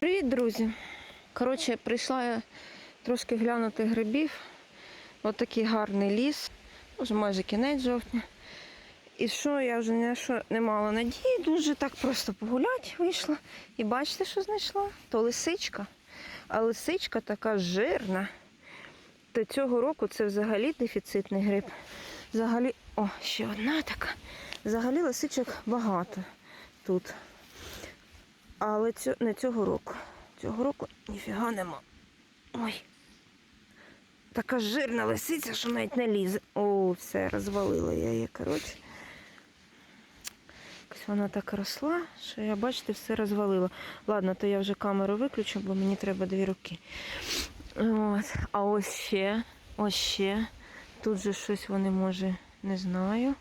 Привіт, друзі! Коротше, прийшла я трошки глянути грибів. Ось такий гарний ліс, вже майже кінець жовтня. І що я вже не, що, не мала надії, дуже так просто погуляти вийшла. І бачите, що знайшла? То лисичка. А лисичка така жирна. То цього року це взагалі дефіцитний гриб. Взагалі, о, ще одна така. Взагалі лисичок багато тут. Але цю, не цього року. Цього року ніфіга нема. Ой. Така жирна лисиця, що навіть не лізе. О, все, розвалила я її, коротше. Якось вона так росла, що я, бачите, все розвалила. Ладно, то я вже камеру виключу, бо мені треба дві руки. От. А ось ще, ось ще. Тут же щось вони, може, не знаю.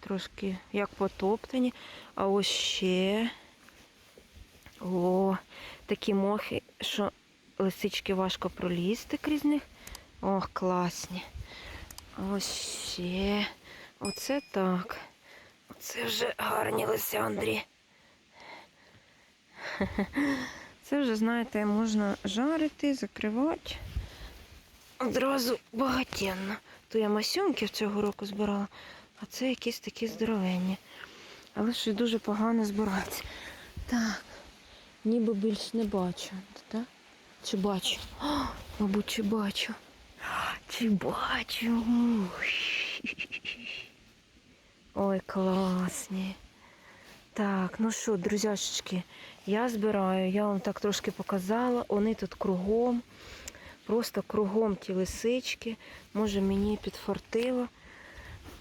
Трошки як потоптані. А ось ще. О, такі мохи, що лисички важко пролізти крізь них. Ох, класні. Ось ще. Оце так. Оце вже гарні лисяндрі. Це вже, знаєте, можна жарити, закривати. Одразу багатенно. То я масюнків цього року збирала, а це якісь такі здоровенні. Щось дуже погано збирається. Так, ніби більш не бачу. Так? Чи бачу? О, мабуть, чи бачу. Чи бачу. Ой, класні. Так, ну що, друзяшечки, я збираю, я вам так трошки показала. Вони тут кругом, просто кругом ті лисички. Може мені підфартило,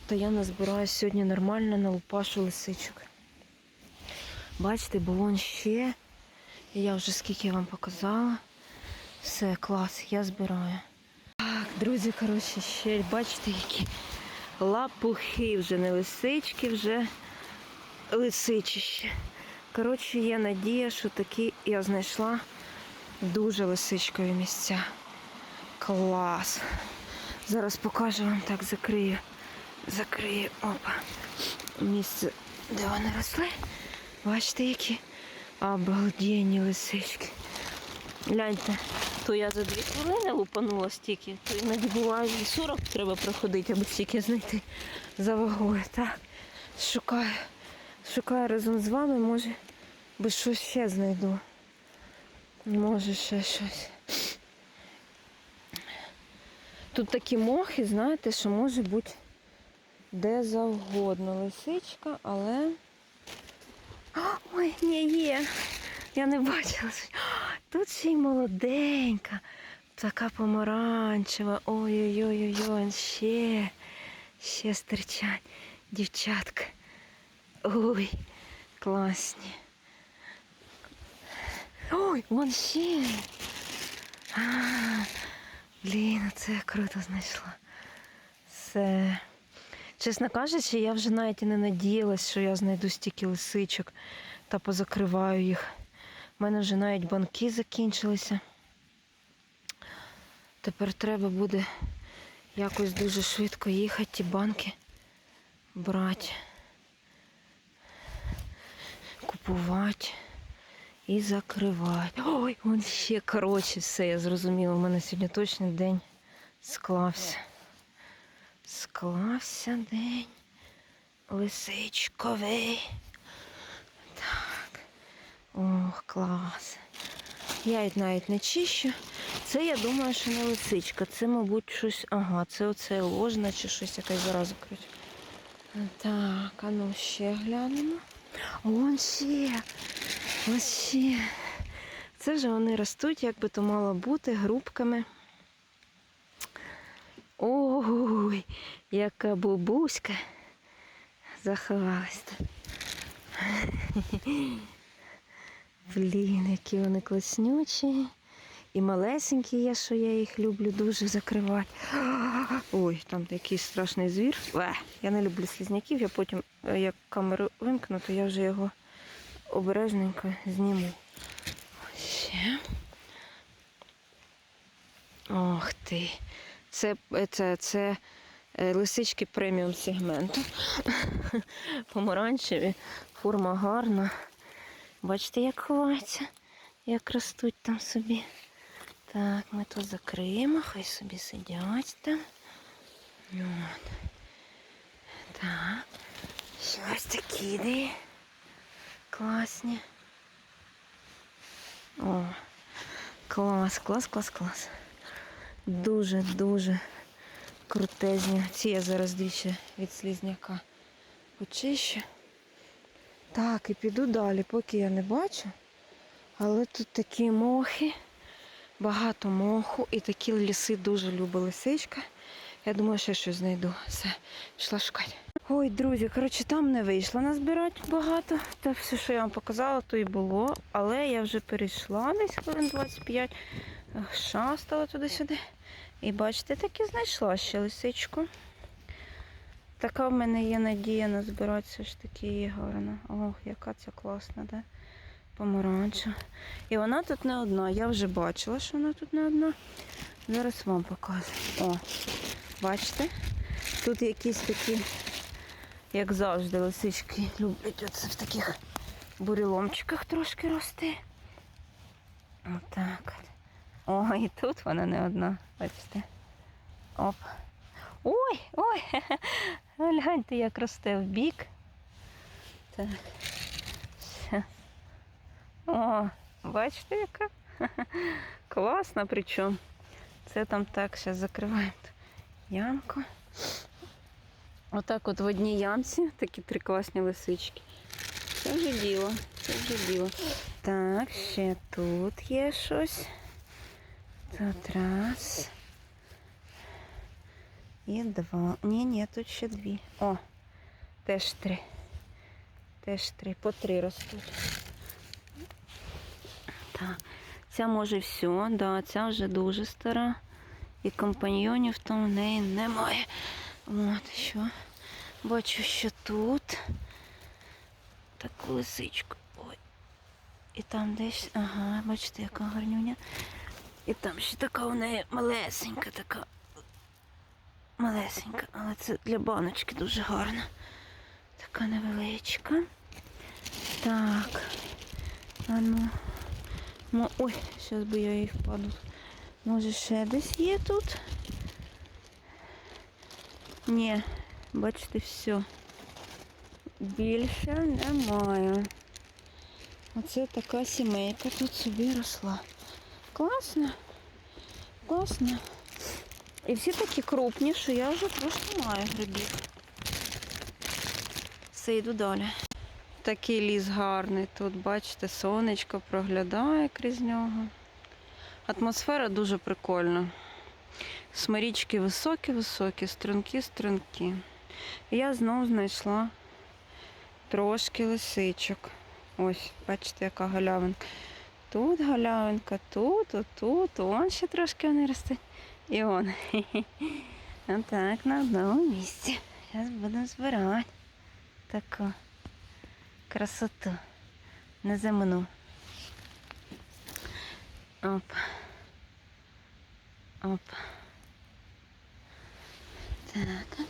то я назбираю сьогодні нормально на лупашу лисичок. Бачите, було ще. Я вже скільки вам показала. Все, клас, я збираю. Так, друзі, коротше, ще бачите, які лапухи вже не лисички, вже лисичище. Коротше, є надія, що такі я знайшла дуже лисичкові місця. Клас. Зараз покажу вам так, закрию. Закрию. Опа. Місце, де вони росли. Бачите, які обалденні лисички. Гляньте, то я за дві хвилини лупанула стільки, то іноді буває і 40 треба проходити, аби стільки знайти за вагою. Так, шукаю. Шукаю разом з вами, може, би щось ще знайду. Може ще щось. Тут такі мохи, знаєте, що може бути де завгодно лисичка, але. Ой, ні, є. Я не бачила. Тут ще й молоденька, така помаранчева. Ой-ой-ой, ще, ще стирчать дівчатка. Ой, класні. Ой, вон ще. А, блін, це я круто знайшла. Все. Чесно кажучи, я вже навіть і не надіялась, що я знайду стільки лисичок та позакриваю їх. У мене вже навіть банки закінчилися. Тепер треба буде якось дуже швидко їхати, ті банки брати, купувати і закривати. Ой, вон ще коротше все, я зрозуміла. У мене сьогодні точно день склався. Склався день лисичковий. Так. Ох, клас. Я їх навіть не чищу. Це я думаю, що не лисичка. Це, мабуть, щось. Ага, це оце ложна чи щось якась зараза коротше. Так, а ну ще глянемо. Вон ще. Ось ще. Це вже вони ростуть, як би то мало бути, грубками. Ой, яка бабуська заховалась тут. Блін, які вони класнючі. І малесенькі є, що я їх люблю дуже закривати. Ой, там такий страшний звір. Я не люблю слізняків, я потім, е, як камеру вимкну, то я вже його обережненько зніму. Ще. Ох ти. Це, це, це е, лисички преміум сегменту. Помаранчеві, форма гарна. Бачите, як ховаються, як ростуть там собі. Так, ми тут закриємо, хай собі сидять там. От. Так. Ось такі ідеї. Класні. О, клас, клас, клас, клас. Дуже, дуже крутезні. Ці я зараз двічі від слізняка почищу. Так, і піду далі, поки я не бачу. Але тут такі мохи, багато моху і такі ліси дуже любить лисичка. Я думаю, ще щось знайду. Все, пішла шукати. Ой, друзі, коротше, там не вийшло назбирати багато. Та все, що я вам показала, то і було. Але я вже перейшла десь хвилин 25, шастала туди-сюди. І бачите, таки знайшла ще лисичку. Така в мене є надія назбирати все ж таки її гарно. Ох, яка ця класна, да? Помаранча. І вона тут не одна. Я вже бачила, що вона тут не одна. Зараз вам покажу. О, бачите? Тут якісь такі, як завжди, лисички люблять оце в таких буреломчиках трошки рости. Отак. от. О, і тут вона не одна. Бачите? Оп. Ой, ой! Гляньте, як росте в бік. Так. О, бачите, яка? Класна причому. Це там так, зараз закриваємо ямку. Отак от в одній ямці такі три класні лисички. Це вже діло, це вже діло. Так, ще тут є щось. Тут раз. І два. Ні, ні, тут ще дві. О, теж три. Теж три. По три ростуть. Так. Ця може все, да, ця вже дуже стара. І компаньйонів там в неї немає. От що. Бачу, що тут таку лисичку. Ой. І там десь, ага, бачите, яка гарнюня. І там ще така у неї малесенька така. Малесенька, але це для баночки дуже гарна. Така невеличка. Так. А ну. Мо- Ой, зараз би я їй впаду. Може ще десь є тут? Ні, бачите, все. Більше немає. Оце така сімейка тут собі росла. Класно. Класно. І всі такі крупні, що я вже трошки маю грибів. Все, йду далі. Такий ліс гарний тут, бачите, сонечко проглядає крізь нього. Атмосфера дуже прикольна. Смирічки високі-високі, струнки-струнки. Я знову знайшла трошки лисичок. Ось, бачите, яка галявинка. Тут галявинка, тут, отут, вон ще трошки вони ростуть. І он. Отак на одному місці. Зараз будемо збирати таку красоту неземну. Оп. Оп. Так.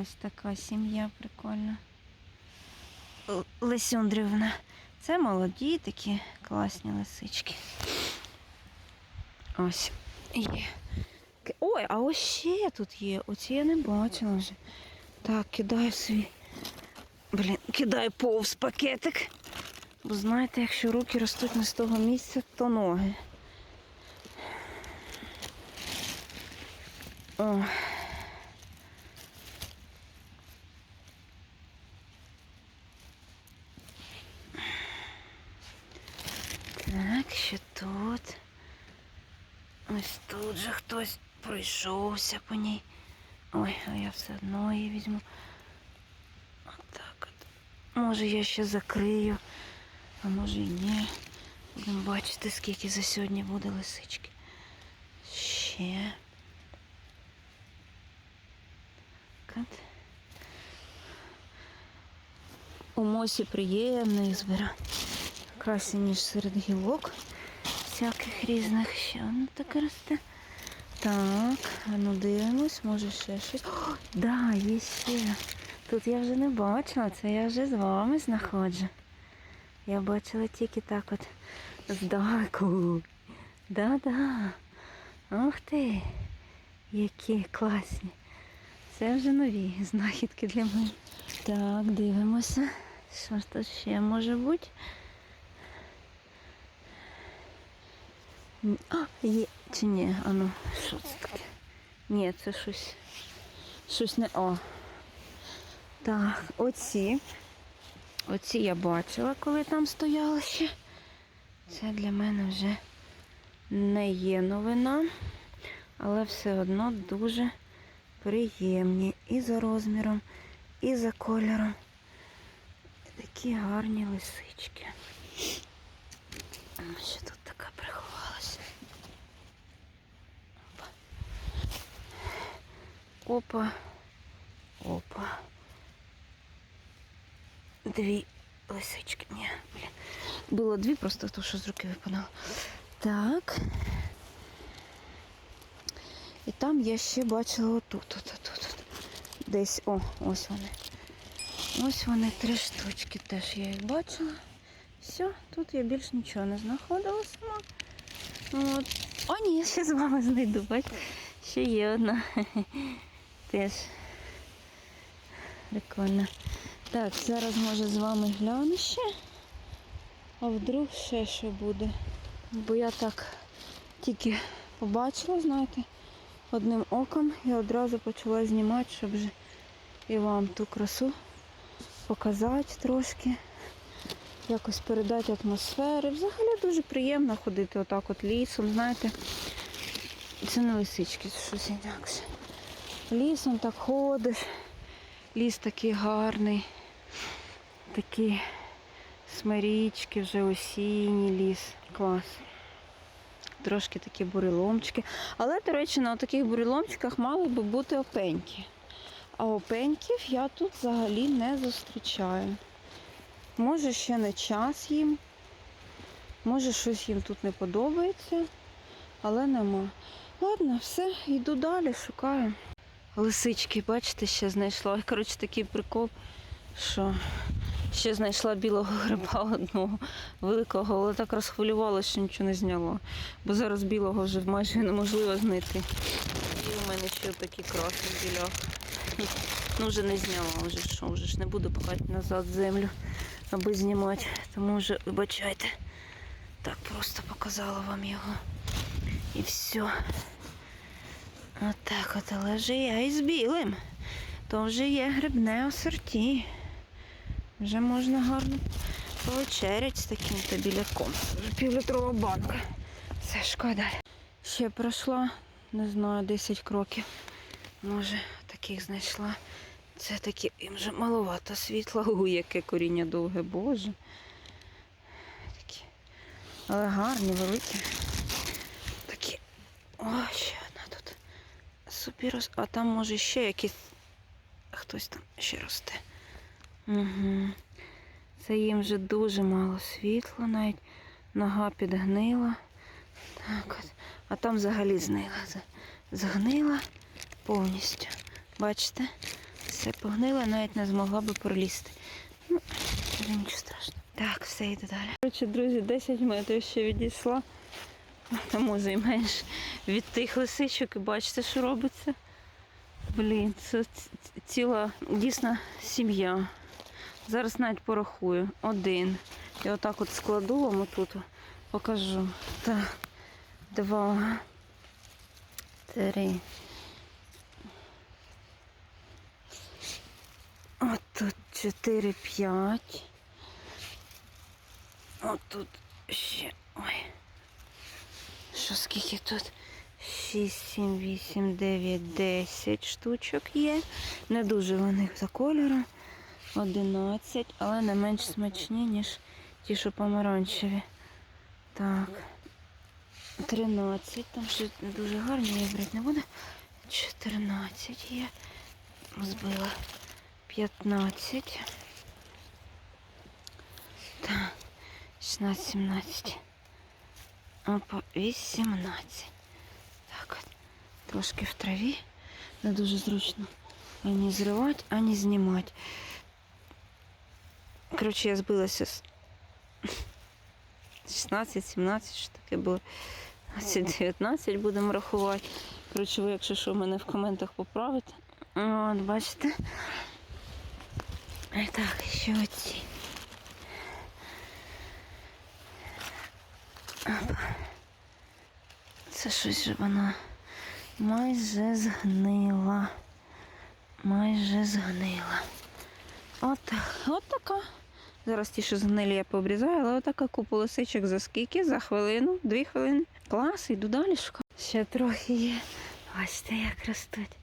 Ось така сім'я прикольна. Лисюндрівна. Це молоді такі класні лисички. Ось. Є. Ой, а ось ще тут є. Оці я не бачила вже. Так, кидаю свій. Блін, кидаю повз пакетик. Бо знаєте, якщо руки ростуть не з того місця, то ноги. О. Так, що тут? Ось тут же хтось пройшовся по ній. Ой, а я все одно її візьму. Отак от. Може я ще закрию, а може і ні. Будемо бачити, скільки за сьогодні буде лисички. Ще. От. У мосі приємно їх збирати. Краще, ніж серед гілок всяких різних. Ще воно таке росте. Так, ну дивимось, може ще щось. О, да, є ще. Тут я вже не бачила, це я вже з вами знаходжу. Я бачила тільки так от здалеку. Да-да. Ух ти. Які класні. Це вже нові знахідки для мене. Так, дивимося. Що ж тут ще може бути? А, є чи ні? А ну, що це таке? Ні, це щось. Щось не. О. Так, оці. Оці я бачила, коли там стояли ще. Це для мене вже не є новина, але все одно дуже приємні і за розміром, і за кольором. Такі гарні лисички. Ще тут така приховалася. Опа. Опа. Дві лисички. Ні, блін. Було дві, просто то, що з руки випадало. Так. І там я ще бачила отут, тут, тут, тут. Десь, о, ось вони. Ось вони три штучки теж я їх бачила. Все, тут я більш нічого не знаходила сама. От. О, ні, я ще з вами знайду, бач. Ще є одна. Теж. Прикольно. Так, зараз може з вами гляну ще. А вдруг ще що буде. Бо я так тільки побачила, знаєте, одним оком і одразу почала знімати, щоб вже і вам ту красу показати трошки. Якось передати атмосфери. Взагалі дуже приємно ходити отак от лісом, знаєте. Це не лисички, це щось інакше. Лісом так ходиш. Ліс такий гарний. Такі смирічки, вже осінній ліс. Клас. Трошки такі буреломчики. Але, до речі, на таких буреломчиках мали би бути опеньки. А опеньків я тут взагалі не зустрічаю. Може ще не час їм. Може щось їм тут не подобається, але нема. Ладно, все, йду далі, шукаю. Лисички, бачите, ще знайшла. Коротше, такий прикол, що ще знайшла білого гриба одного великого, але так розхвилювалася, що нічого не зняла. Бо зараз білого вже майже неможливо знайти. І у мене ще такий красний біляк. Ну вже не зняла, вже що, вже ж не буду пхати назад землю, аби знімати. Тому вже, вибачайте, так просто показала вам його. І все. Отак от, але вже я із білим. То вже є грибне асорті. Вже можна гарно повечерять з таким то біляком. Вже півлітрова банка. Все, шкода. Ще пройшла, не знаю, 10 кроків. Може, таких знайшла. Це такі їм вже маловато світла. У, яке коріння довге, боже. Такі. Але гарні, великі. Такі. О, ще одна тут. Собі роз... А там може ще якийсь. Хтось там ще росте. Угу. Це їм вже дуже мало світла, навіть нога підгнила. Так от. А там взагалі знила. Згнила повністю. Бачите? Все погнила, навіть не змогла би пролізти. Ну, нічого страшного. Так, все йду далі. Коротше, друзі, 10 метрів ще відійшла. Може і менше від тих лисичок і бачите, що робиться. Блін, це ціла дійсна сім'я. Зараз навіть порахую. Один. І отак от складу вам отут. Покажу. Так. Два. Три. От тут чотири, п'ять. От тут ще. Ой. Що скільки тут? 6, 7, 8, 9, 10 штучок є. Не дуже вони за кольором. 11, але не менш смачні, ніж ті, що помаранчеві. Так. 13, там ще дуже гарні, я брати не буду. 14 є. Збила. 15. Так. 16, 17. Опа, 18. Так от. трошки в траві. Не дуже зручно ані зривати, ані знімати. Коротше, я збилася з 16-17, що таке було. 19 будемо рахувати. Коротше, ви, якщо що, мене в коментах поправите. От, бачите. Так, ще оці. Це щось же вона майже згнила. Майже згнила. От, от така. Зараз ті, що згнилі, я пообрізаю, але отака купа лисичок за скільки? За хвилину, дві хвилини. Клас, йду далі. Ще трохи є. Бачите, як ростуть.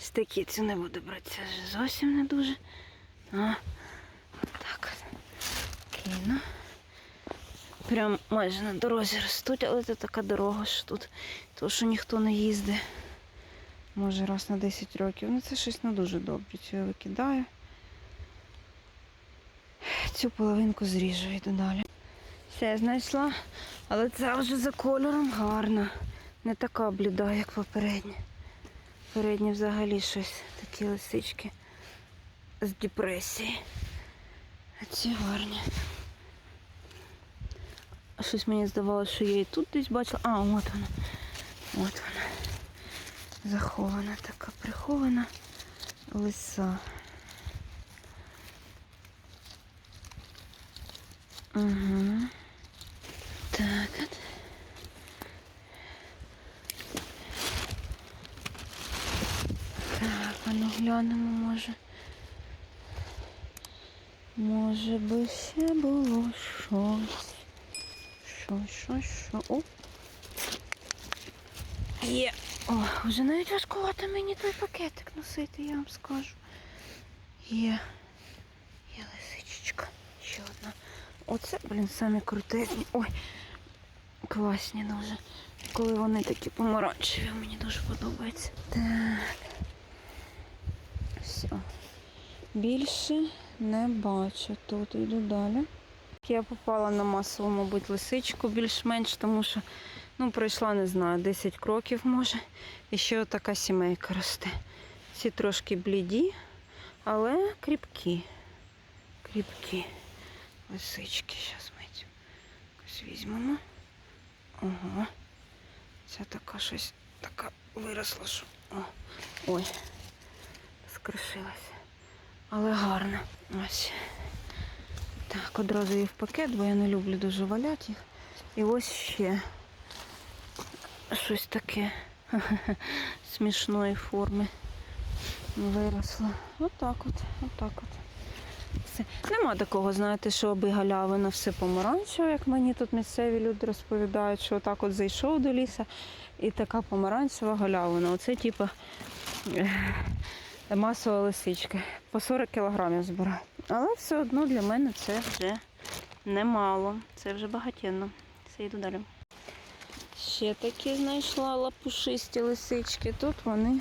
З такі не буду брати, це зовсім не дуже. Отак от. Кину. Прям майже на дорозі ростуть, але це така дорога що тут. То, що ніхто не їздить. Може раз на 10 років. Ну це щось не дуже добре. Цю я викидаю. Цю половинку зріжу йду далі. Все, знайшла, але це вже за кольором гарна. Не така бліда, як попередня. Передні взагалі щось такі лисички з депресії. А ці гарні. Щось мені здавалося, що я і тут десь бачила. А, от вона. От вона. Захована така прихована лиса. Угу. Так от. Так, а ну глянемо, може. Може би ще було щось. Що, що, що? О! Є. О, вже навіть важкувато мені той пакетик носити, я вам скажу. Є. Є лисичечка. Ще одна. Оце, блін, самі крутезні. Ой, класні дуже. Коли вони такі помаранчеві, мені дуже подобається. Так. Все. Більше не бачу. Тут йду далі. Я попала на масову, мабуть, лисичку більш-менш, тому що ну, пройшла, не знаю, 10 кроків може. І ще отака сімейка росте. Ці трошки бліді, але кріпкі. Кріпкі лисички. Зараз ми якось візьмемо. Ага. Ця така щось така виросла, що. О, ой, скришилася. Але гарна. Ось. Так, одразу її в пакет, бо я не люблю дуже валяти їх. І ось ще щось таке смішної форми виросло. Отак от, отак от. Все. Нема такого, знаєте, що аби галявина все помаранчеве, як мені тут місцеві люди розповідають, що отак от зайшов до ліса і така помаранчева галявина. Оце типу масова лисичка. По 40 кілограмів збираю. Але все одно для мене це вже немало. Це вже багатенно. Все, йду далі. Ще такі знайшла лапушисті лисички. Тут вони,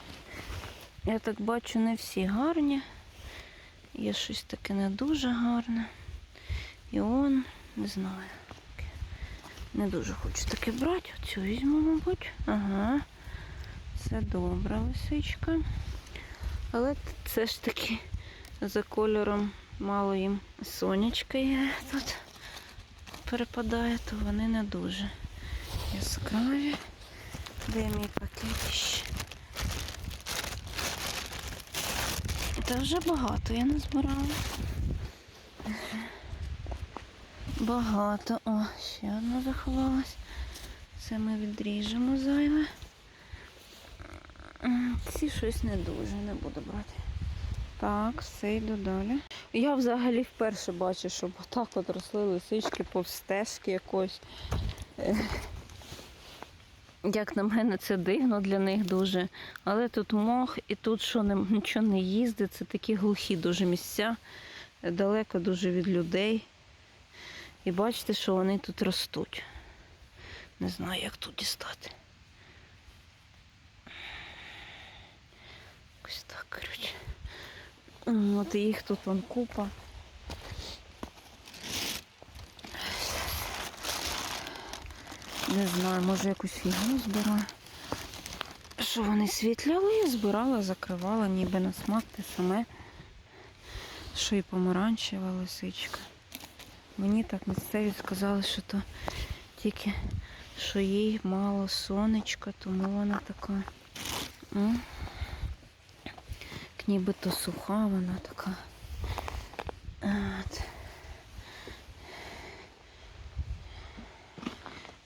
я так бачу, не всі гарні. Є щось таке не дуже гарне. І он, не знаю. Не дуже хочу таке брати. Оцю візьму, мабуть. Ага. Це добра лисичка. Але це ж таки за кольором мало їм сонячка є тут перепадає, то вони не дуже яскраві. Де мій пакет ще? Та вже багато я не збирала. Багато. О, ще одна заховалась. Це ми відріжемо зайве. Ці щось не дуже, не буду брати. Так, все, йду далі. Я взагалі вперше бачу, щоб отак от росли лисички повстежки якось. Як на мене, це дивно для них дуже. Але тут мох і тут що не, нічого не їздить. Це такі глухі дуже місця, далеко дуже від людей. І бачите, що вони тут ростуть. Не знаю, як тут дістати. Ось так, коротше. От їх тут вон купа. Не знаю, може якусь фігню збираю. що вони світлі, але я збирала, закривала, ніби на смак те саме, що і помаранчева лисичка. Мені так місцеві сказали, що то тільки що їй мало сонечка, тому вона така. Нібито суха вона така. От.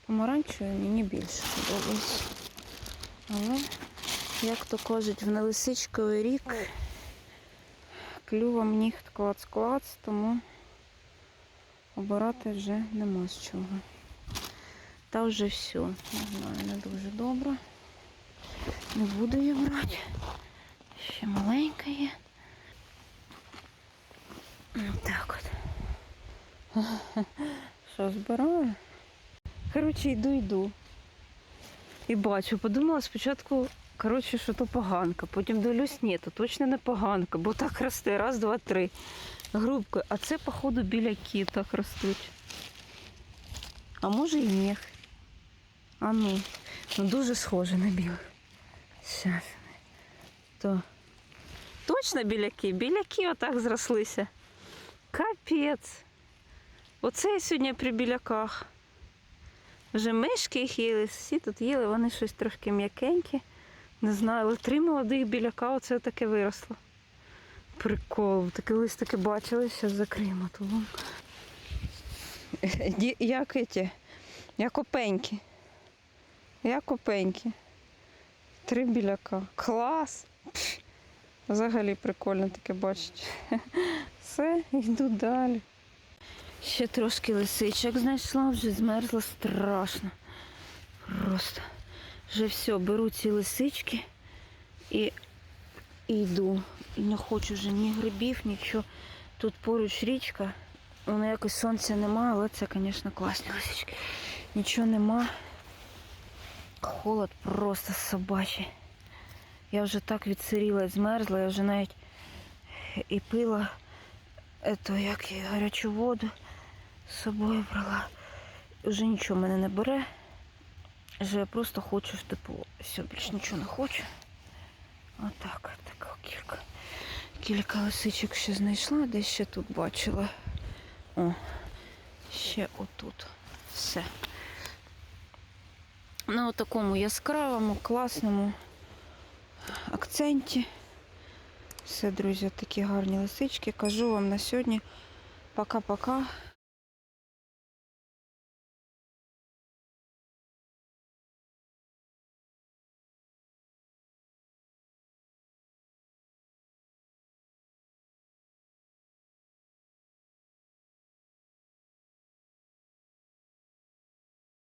Помаранчеві мені більше подобається. Але, як то кажуть, в нелисичковий рік клювом ніхт клац-клац, тому обирати вже нема з чого. Та вже все. Не знаю, не дуже добре. Не буду я брати. Ще маленька є. Так от. Що збираю? Коротше, йду, йду. І бачу, подумала спочатку, коротше, що то поганка. Потім дивлюсь, ні, то точно не поганка, бо так росте. Раз, два, три. Грубкою. А це, походу, біля так ростуть. А може і міх. А ну, ну дуже схоже на білих. Щас. То. Точно біляки? Біляки отак зрослися. Капець. Оце я сьогодні при біляках. Вже мишки їх їли, всі тут їли, вони щось трошки м'якенькі. Не знаю, але три молодих біляка оце таке виросло. Прикол, таке лист таке бачили, зараз закриємо ту Як эти? Як опеньки. Як опеньки. Три біляка. Клас! Взагалі прикольно таке бачити. Все, йду далі. Ще трошки лисичок знайшла, вже змерзла страшно. Просто. Вже все, беру ці лисички і, і йду. І не хочу вже ні грибів, нічого. Тут поруч річка. Воно якось сонця немає, але це, звісно, класні лисички. Нічого нема. Холод просто собачий. Я вже так відсиріла і змерзла, я вже навіть і пила ето, як її, гарячу воду з собою брала. Вже нічого мене не бере. Вже я просто хочу в тепло. Все, більше нічого не хочу. Отак, так, кілька. Кілька лисичок ще знайшла, десь ще тут бачила. О, ще отут. Все. На такому яскравому, класному акценті. Все, друзі, такі гарні лисички. Кажу вам на сьогодні. Пока-пока.